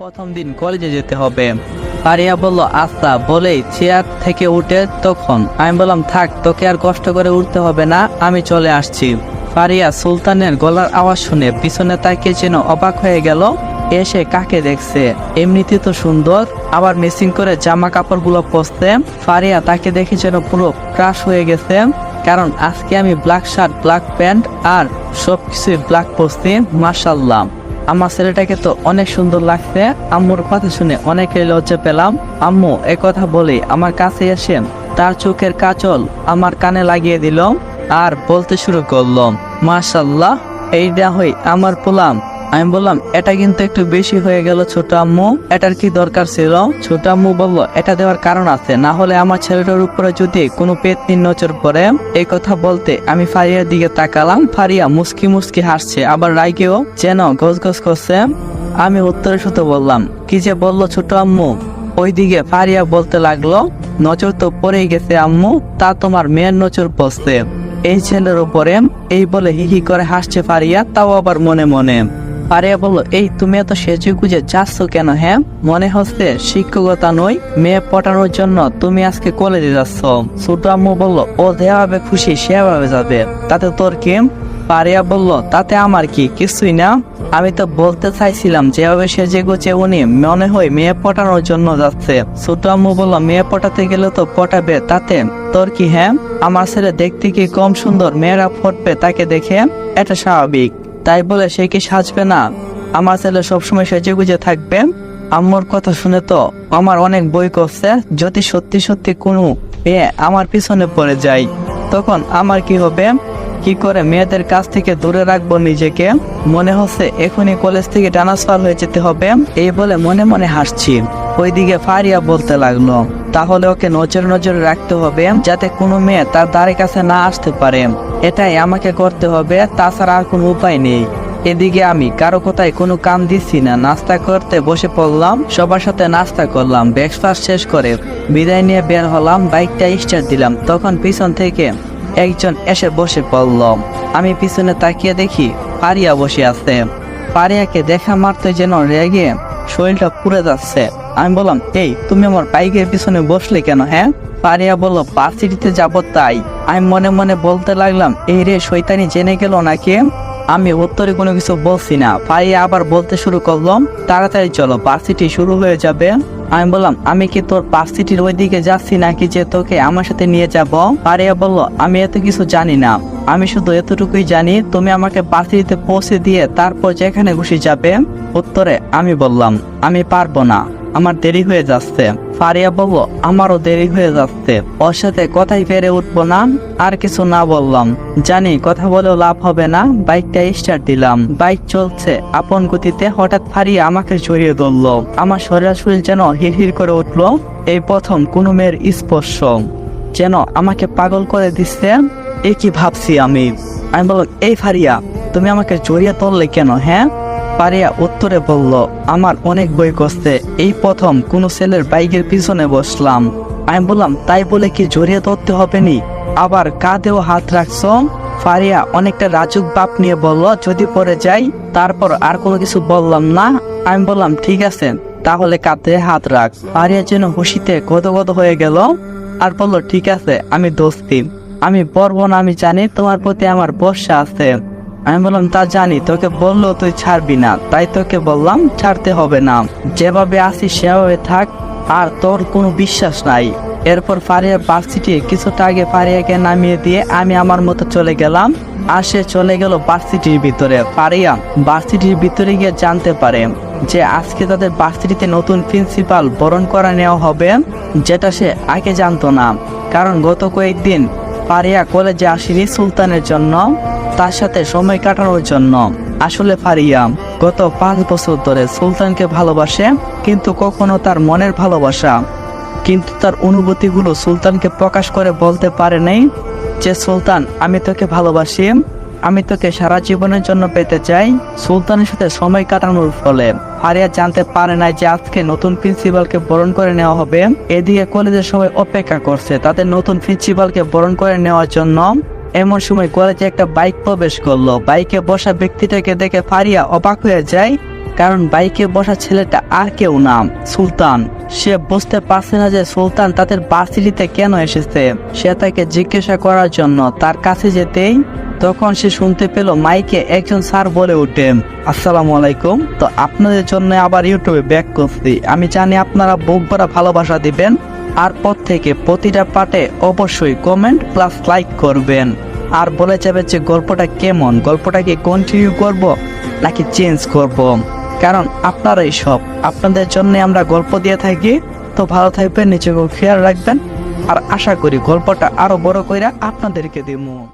প্রথম দিন কলেজে যেতে হবে। পারিয়া বলল আস্তা বলেই চেয়ার থেকে উঠে তখন। আমি বললাম, থাক, তোকে আর কষ্ট করে উঠতে হবে না, আমি চলে আসছি। পারিয়া সুলতানের গলার আওয়াজ শুনে পিছনে তাকিয়ে যেন অবাক হয়ে গেল। এসে কাকে দেখছে? এমনিতে তো সুন্দর। আবার মিসিং করে জামা কাপড়গুলো পরতে ফারিয়া তাকে দেখে যেন পুরো ক্রাশ হয়ে গেছে। কারণ আজকে আমি ব্ল্যাক শার্ট, ব্ল্যাক প্যান্ট আর সব কিছুই ব্ল্যাক পরছি মার্শাল্লাহ আমার ছেলেটাকে তো অনেক সুন্দর লাগছে। আম্মুর কথা শুনে অনেকের লজ্জা পেলাম। আম্মু কথা বলে আমার কাছে এসেন তার চোখের কাচল আমার কানে লাগিয়ে দিল আর বলতে শুরু করলাম মাশাল্লাহ এইটা হই আমার পোলাম। আমি বললাম, এটা কিন্তু একটু বেশি হয়ে গেল ছোট আম্মু। এটার কি দরকার ছিল? ছোট আম্মু বলল, এটা দেওয়ার কারণ আছে। না হলে আমার ছেলেটার উপরে যদি কোনো পেতনি নজর পড়ে, এই কথা বলতে আমি ফারিয়ার দিকে তাকালাম। ফারিয়া মুস্কি মুস্কি হাসছে, আবার রাইকেও যেন গজ গজ করছে। আমি উত্তরে শুধু বললাম, কি যে বলল ছোট আম্মু? ওইদিকে ফারিয়া বলতে লাগল, নজর তো পড়েই গেছে আম্মু, তা তোমার মেয়ের নজর পড়ছে। এই ছেলের উপরে এই বলে হিহি করে হাসছে ফারিয়া, তাও আবার মনে মনে। ফারিয়া বলল এই তুমি এত সেজে গুজে যাচ্ছ কেন হ্যাঁ? মনে হচ্ছে শিক্ষকতা নই, মেয়ে পটানোর জন্য তুমি আজকে কলেজে যাচ্ছ। ছোট আম্মু বলল, ও যেভাবে খুশি সেভাবে যাবে। তাতে তোর কি? পারিয়া বলল, তাতে আমার কি? কিছুই না। আমি তো বলতে চাইছিলাম যেভাবে সেজে গুছে উনি মনে হয় মেয়ে পটানোর জন্য যাচ্ছে। ছোট আম্মু বলল, মেয়ে পটাতে গেলে তো পটাবে, তাতে তোর কি হ্যাঁ? আমার ছেলে দেখতে কি কম সুন্দর, মেয়েরা ফটবে তাকে দেখে? এটা স্বাভাবিক। তাই বলে সে কি সাজবে না? আমার ছেলে সবসময় সেজে গুজে থাকবে? আম্মুর কথা শুনে তো আমার অনেক বই করছে যদি সত্যি সত্যি কোনো মেয়ে আমার পিছনে পড়ে যায়, তখন আমার কি হবে? কি করে মেয়েদের কাছ থেকে দূরে রাখব নিজেকে? মনে হচ্ছে এখনই কলেজ থেকে ট্রান্সফার হয়ে যেতে হবে, এই বলে মনে মনে হাসছি। ওইদিকে ফারিয়া বলতে লাগল, তাহলে ওকে নজর নজরে রাখতে হবে, যাতে কোনো মেয়ে তার দ্বারে কাছে না আসতে পারে। এটাই আমাকে করতে হবে, তাছাড়া আর কোনো উপায় নেই। এদিকে আমি কারও কোথায় কোনো কাম দিচ্ছি না, নাস্তা করতে বসে পড়লাম, সবার সাথে নাস্তা করলাম ব্রেকফাস্ট শেষ করে বিদায় নিয়ে বের হলাম, বাইকটা স্টার্ট দিলাম, তখন পিছন থেকে একজন এসে বসে পড়লাম আমি পিছনে তাকিয়ে দেখি পারিয়া বসে আছে। পারিয়াকে দেখা মাত্রই যেন রেগে শরীরটা পুড়ে যাচ্ছে। আমি বললাম, এই, তুমি আমার বাইকের পিছনে বসলে কেন হ্যাঁ? পারিয়া বলল পার্সিটিতে যাব তাই। আমি মনে মনে বলতে লাগলাম, এই রে শৈতানি জেনে গেল নাকি? আমি উত্তরে কোনো কিছু বলছি না। পারিয়া আবার বলতে শুরু করলাম তাড়াতাড়ি চলো পার্সিটি শুরু হয়ে যাবে। আমি বললাম, আমি কি তোর পার্সিটির ওই দিকে যাচ্ছি নাকি যে তোকে আমার সাথে নিয়ে যাব? পারিয়া বলল, আমি এত কিছু জানি না। আমি শুধু এতটুকুই জানি, তুমি আমাকে পার্সিটিতে পৌঁছে দিয়ে তারপর যেখানে খুশি যাবে। উত্তরে আমি বললাম, আমি পারব না। আমার দেরি হয়ে যাচ্ছে। ফারিয়া বলল আমারও দেরি হয়ে যাচ্ছে। ওর সাথে কথাই পেরে উঠবো না, আর কিছু না বললাম। জানি কথা বলেও লাভ হবে না, বাইকটা স্টার্ট দিলাম। বাইক চলছে, আপন গতিতে হঠাৎ ফারিয়া আমাকে জড়িয়ে ধরলো। আমার শরীর যেন হিড়হিড় করে উঠল, এই প্রথম কোনো মেয়ের স্পর্শ। যেন আমাকে পাগল করে দিচ্ছে, এ কি ভাবছি আমি? আমি বললাম, এই ফারিয়া, তুমি আমাকে জড়িয়ে ধরলে কেন হ্যাঁ? পারিয়া উত্তরে বলল, আমার অনেক বই কষছে এই প্রথম কোনো ছেলের বাইকের পিছনে বসলাম। আমি বললাম, তাই বলে কি জড়িয়ে ধরতে হবে নি? আবার কাঁধেও হাত রাখছ? ফারিয়া অনেকটা রাজুক বাপ নিয়ে বলল, যদি পরে যাই, তারপর আর কোনো কিছু বললাম না। আমি বললাম, ঠিক আছে, তাহলে কাঁধে হাত রাখ। ফারিয়া যেন খুশিতে গদগদ হয়ে গেল, আর বলল, ঠিক আছে, আমি দোস্তি। আমি পড়ব না, আমি জানি তোমার প্রতি আমার বর্ষা আছে। আমি বললাম, তা জানি, তোকে বলল তুই ছাড়বি না। তাই তোকে বললাম, ছাড়তে হবে না। যেভাবে আছিস, সেভাবে থাক, আর তোর কোনো বিশ্বাস নাই। এরপর ফারিয়া ভার্সিটি কিছুটা আগে ফারিয়াকে নামিয়ে দিয়ে আমি আমার মতো চলে গেলাম, আর সে চলে গেল ভার্সিটির ভিতরে। ফারিয়া ভার্সিটির ভিতরে গিয়ে জানতে পারে যে আজকে তাদের ভার্সিটিতে নতুন প্রিন্সিপাল বরণ করা নেওয়া হবে, যেটা সে আগে জানতো না। কারণ গত কয়েকদিন পারিয়া কলেজে আসেনি সুলতানের জন্য। তার সাথে সময় কাটানোর জন্য। আসলে ফারিয়া গত পাঁচ বছর ধরে সুলতানকে ভালোবাসে, কিন্তু কখনো তার মনের ভালোবাসা। কিন্তু তার অনুভূতিগুলো সুলতানকে প্রকাশ করে বলতে পারে নাই যে, সুলতান, আমি তোকে ভালোবাসি, আমি তোকে সারা জীবনের জন্য পেতে চাই। সুলতানের সাথে সময় কাটানোর ফলে ফারিয়া জানতে পারে না যে, আজকে নতুন প্রিন্সিপালকে বরণ করে নেওয়া হবে। এদিকে কলেজের সবাই অপেক্ষা করছে তাদের নতুন প্রিন্সিপালকে বরণ করে নেওয়ার জন্য। এমন সময় কলেজে একটা বাইক প্রবেশ করল। বাইকে বসা ব্যক্তিটাকে দেখে ফারিয়া অবাক হয়ে যায়, কারণ বাইকে বসা ছেলেটা আর কেউ নাম সুলতান। সে বুঝতে পারছে না যে সুলতান তাদের ভার্সিটিতে কেন এসেছে। সে তাকে জিজ্ঞাসা করার জন্য তার কাছে যেতেই তখন সে শুনতে পেল মাইকে একজন স্যার বলে ওঠে, আসসালামু আলাইকুম। তো আপনাদের জন্য আবার ইউটিউবে ব্যাক করছি। আমি জানি আপনারা বুক ভরা ভালোবাসা দিবেন। আর পর থেকে প্রতিটা পার্টে অবশ্যই কমেন্ট প্লাস লাইক করবেন। আর বলে যাবে যে গল্পটা কেমন? গল্পটাকে কন্টিনিউ করব নাকি চেঞ্জ করব? কারণ আপনারাই সব। আপনাদের জন্য আমরা গল্প দিয়ে থাকি। তো ভালো থাকবেন নিজেকে খেয়াল রাখবেন। আর আশা করি গল্পটা আরও বড় কইরা আপনাদেরকে দিব